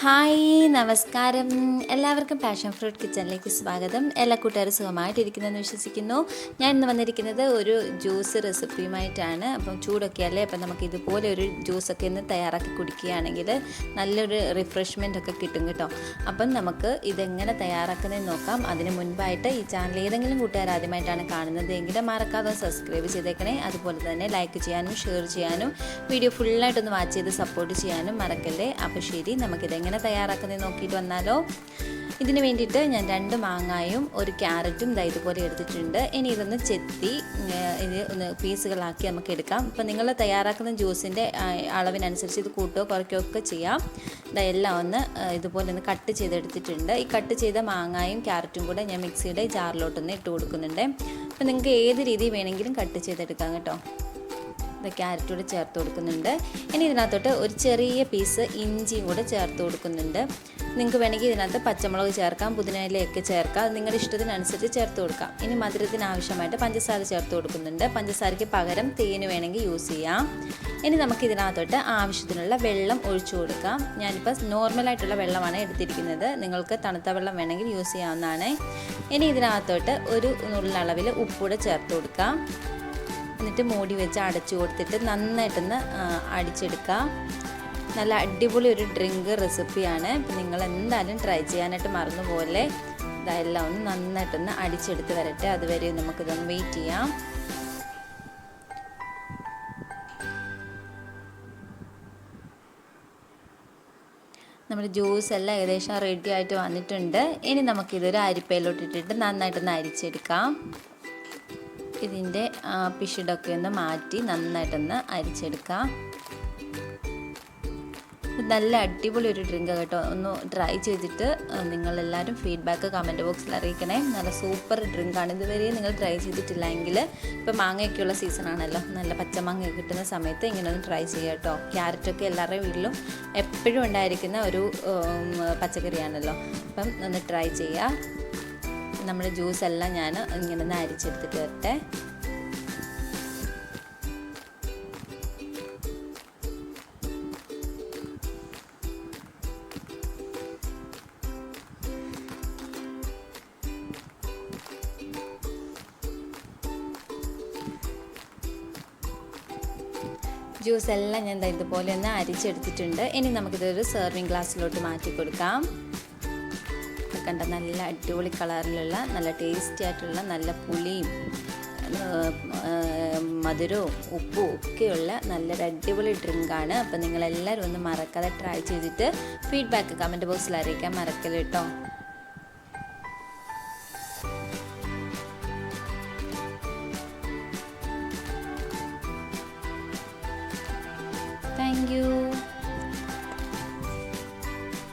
Hi നമസ്കാരം. എല്ലാവർക്കും passion fruit കിച്ചണിലേക്ക് സ്വാഗതം. എല്ലാ കൂട്ടുകാരും സുഖമായിട്ടിരിക്കുന്നതെന്ന് വിശ്വസിക്കുന്നു. ഞാൻ ഇന്ന് വന്നിരിക്കുന്നത് ഒരു ജ്യൂസ് റെസിപ്പിയുമായിട്ടാണ്. അപ്പം ചൂടൊക്കെ അല്ലേ അപ്പം നമുക്ക് ഇതുപോലെ ഒരു ജ്യൂസൊക്കെ ഇന്ന് തയ്യാറാക്കി കുടിക്കുകയാണെങ്കിൽ നല്ലൊരു റിഫ്രഷ്മെന്റ് ഒക്കെ കിട്ടും കേട്ടോ. അപ്പം നമുക്ക് ഇതെങ്ങനെ തയ്യാറാക്കുന്നതെന്ന് നോക്കാം. അതിന് മുൻപായിട്ട് ഈ ചാനൽ ഏതെങ്കിലും കൂട്ടുകാർ ആദ്യമായിട്ടാണ് കാണുന്നത് എങ്കിൽ മറക്കാതെ സബ്സ്ക്രൈബ് ചെയ്തേക്കണേ. അതുപോലെ തന്നെ ലൈക്ക് ചെയ്യാനും ഷെയർ ചെയ്യാനും വീഡിയോ ഫുള്ളായിട്ടൊന്ന് വാച്ച് ചെയ്ത് സപ്പോർട്ട് ചെയ്യാനും മറക്കല്ലേ? അപ്പോൾ ശരി നമുക്കിതെങ്ങനെ തയ്യാറാക്കുന്നത് നോക്കിയിട്ട് വന്നാലോ? ഇതിന് വേണ്ടിയിട്ട് ഞാൻ രണ്ട് മാങ്ങായും ഒരു ക്യാരറ്റും ഇതാ ഇതുപോലെ എടുത്തിട്ടുണ്ട്. ഇനി ഇതൊന്ന് ചെത്തി ഇത് ഒന്ന് പീസുകളാക്കി നമുക്ക് എടുക്കാം. ഇപ്പം നിങ്ങൾ തയ്യാറാക്കുന്ന ജ്യൂസിന്റെ അളവിനനുസരിച്ച് ഇത് കൂട്ടോ കുറയ്ക്കുകയോ ഒക്കെ ചെയ്യാം. ഇതാ എല്ലാം ഒന്ന് ഇതുപോലെ ഒന്ന് കട്ട് ചെയ്തെടുത്തിട്ടുണ്ട്. ഈ കട്ട് ചെയ്ത മാങ്ങായും ക്യാരറ്റും കൂടെ ഞാൻ മിക്സിയുടെ ജാറിലോട്ടൊന്ന് ഇട്ട് കൊടുക്കുന്നുണ്ട്. അപ്പം നിങ്ങൾക്ക് ഏത് രീതി വേണമെങ്കിലും കട്ട് ചെയ്തെടുക്കാം കേട്ടോ. ഇത് ക്യാരറ്റ് കൂടെ ചേർത്ത് കൊടുക്കുന്നുണ്ട്. ഇനി ഇതിനകത്തോട്ട് ഒരു ചെറിയ പീസ് ഇഞ്ചിയും കൂടെ ചേർത്ത് കൊടുക്കുന്നുണ്ട്. നിങ്ങൾക്ക് വേണമെങ്കിൽ ഇതിനകത്ത് പച്ചമുളക് ചേർക്കാം പുതിനയിലയൊക്കെ ചേർക്കാം. അത് നിങ്ങളുടെ ഇഷ്ടത്തിനനുസരിച്ച് ചേർത്ത് കൊടുക്കാം. ഇനി മധുരത്തിന് ആവശ്യമായിട്ട് പഞ്ചസാര ചേർത്ത് കൊടുക്കുന്നുണ്ട്. പഞ്ചസാരയ്ക്ക് പകരം തേന് വേണമെങ്കിൽ യൂസ് ചെയ്യാം. ഇനി നമുക്ക് ഇതിനകത്തോട്ട് ആവശ്യത്തിനുള്ള വെള്ളം ഒഴിച്ചു കൊടുക്കാം. ഞാനിപ്പോൾ നോർമലായിട്ടുള്ള വെള്ളമാണ് എടുത്തിരിക്കുന്നത്. നിങ്ങൾക്ക് തണുത്ത വെള്ളം വേണമെങ്കിൽ യൂസ് ചെയ്യാവുന്നതാണ്. ഇനി ഇതിനകത്തോട്ട് ഒരു നുള്ളളവിൽ ഉപ്പൂടെ ചേർത്ത് കൊടുക്കാം. എന്നിട്ട് മൂടി വെച്ച് അടച്ചു കൊടുത്തിട്ട് നന്നായിട്ടൊന്ന് അടിച്ചെടുക്കുക നല്ല അടിപൊളി ഒരു ഡ്രിങ്ക് റെസിപ്പിയാണ്. ഇപ്പം നിങ്ങൾ എന്തായാലും ട്രൈ ചെയ്യാനായിട്ട് മറന്നുപോലെ ഇതെല്ലാം ഒന്ന് നന്നായിട്ടൊന്ന് അടിച്ചെടുത്ത് വരട്ടെ. അതുവരെ നമുക്കിതൊന്ന് വെയിറ്റ് ചെയ്യാം. നമ്മുടെ ജ്യൂസ് എല്ലാം ഏകദേശം റെഡി ആയിട്ട് വന്നിട്ടുണ്ട്. ഇനി നമുക്കിതൊരു അരിപ്പയിലോട്ട് ഇട്ടിട്ട് നന്നായിട്ടൊന്ന് അരിച്ചെടുക്കാം. ഇതിന്റെ പിഷിടൊക്കെ ഒന്ന് മാറ്റി നന്നായിട്ടൊന്ന് അരിച്ചെടുക്കാം. നല്ല അടിപൊളി ഒരു ഡ്രിങ്ക് കേട്ടോ. ഒന്ന് ട്രൈ ചെയ്തിട്ട് നിങ്ങളെല്ലാവരും ഫീഡ്ബാക്ക് കമന്റ് ബോക്സിൽ അറിയിക്കണേ. നല്ല സൂപ്പർ ഡ്രിങ്കാണ്. ഇതുവരെ നിങ്ങൾ ട്രൈ ചെയ്തിട്ടില്ലെങ്കിൽ ഇപ്പോൾ മാങ്ങയൊക്കെയുള്ള സീസണാണല്ലോ. നല്ല പച്ചമാങ്ങ കിട്ടുന്ന സമയത്ത് ഇങ്ങനെ ഒന്ന് ട്രൈ ചെയ്യുക കേട്ടോ. ക്യാരറ്റൊക്കെ എല്ലാവരുടെയും വീട്ടിലും എപ്പോഴും ഉണ്ടായിരിക്കുന്ന ഒരു പച്ചക്കറിയാണല്ലോ. അപ്പം ഒന്ന് ട്രൈ ചെയ്യുക. നമ്മുടെ ജ്യൂസ് എല്ലാം ഞാൻ ഇങ്ങനെ ഒന്ന് അരിച്ചെടുത്തിട്ട് വരട്ടെ. ജ്യൂസ് എല്ലാം ഞാൻ ഇതുപോലെ ഒന്ന് അരിച്ചെടുത്തിട്ടുണ്ട്. ഇനി നമുക്കിതൊരു സെർവിങ് ഗ്ലാസ്സിലോട്ട് മാറ്റി കൊടുക്കാം കണ്ട നല്ല അടിപൊളി കളറിലുള്ള നല്ല ടേസ്റ്റി ആയിട്ടുള്ള നല്ല പുളിയും മധുരവും ഉപ്പും ഒക്കെയുള്ള നല്ലൊരു അടിപൊളി ഡ്രിങ്കാണ് അപ്പോൾ നിങ്ങളെല്ലാവരും ഒന്ന് മറക്കാതെ ട്രൈ ചെയ്തിട്ട് ഫീഡ്ബാക്ക് കമന്റ് ബോക്സിൽ അറിയിക്കാൻ മറക്കൽ കേട്ടോ